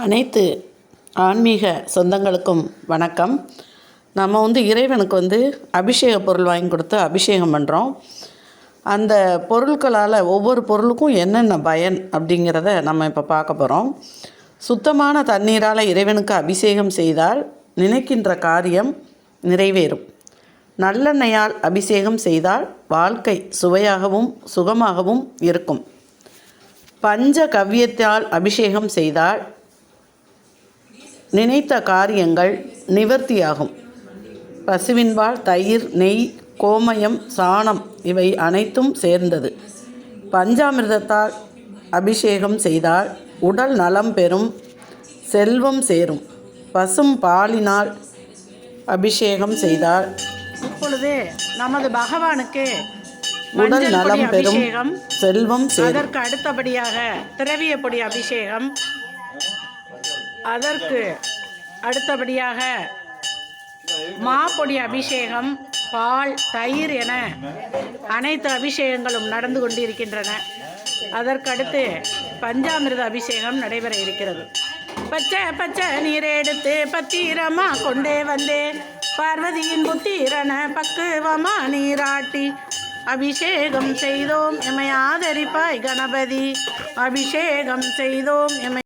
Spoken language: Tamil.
அனைத்து ஆன்மீக சொந்தங்களுக்கும் வணக்கம். நம்ம வந்து இறைவனுக்கு வந்து அபிஷேக பொருள் வாங்கி கொடுத்து அபிஷேகம் பண்ணுறோம் அந்த பொருட்களால் ஒவ்வொரு பொருளுக்கும் என்னென்ன பயன் அப்படிங்கிறத நம்ம இப்போ பார்க்க போகிறோம் சுத்தமான தண்ணீரால் இறைவனுக்கு அபிஷேகம் செய்தால் நினைக்கின்ற காரியம் நிறைவேறும். நல்லெண்ணெயால் அபிஷேகம் செய்தால் வாழ்க்கை சுவையாகவும் சுகமாகவும் இருக்கும். பஞ்ச கவ்யத்தால் அபிஷேகம் செய்தால் நினைத்த காரியங்கள் நிவர்த்தியாகும். பசுவின்பால் தயிர் நெய் கோமயம் சாணம் இவை அனைத்தும் சேர்ந்தது. பஞ்சாமிர்தத்தால் அபிஷேகம் செய்தால் உடல் நலம் பெறும் செல்வம் சேரும். பசும் பாலினால் அபிஷேகம் செய்தால் இப்பொழுது நமது பகவானுக்கு உடல் நலம் பெறும் செல்வம் அதற்கு அடுத்தபடியாக திரவிய பொடி அபிஷேகம் அதற்கு அடுத்தபடியாக மாப்பொடி அபிஷேகம் பால் தயிர் என அனைத்து அபிஷேகங்களும் நடந்து கொண்டிருக்கின்றன. அதற்கடுத்து பஞ்சாமிர்த அபிஷேகம் நடைபெற இருக்கிறது. பச்சை பச்சை நீரை எடுத்து பத்திரமா கொண்டே வந்தேன் பார்வதியின் புத்திரன பக்குவமா நீராட்டி அபிஷேகம் செய்தோம். எமை ஆதரிப்பாய் கணபதி அபிஷேகம் செய்தோம். எமை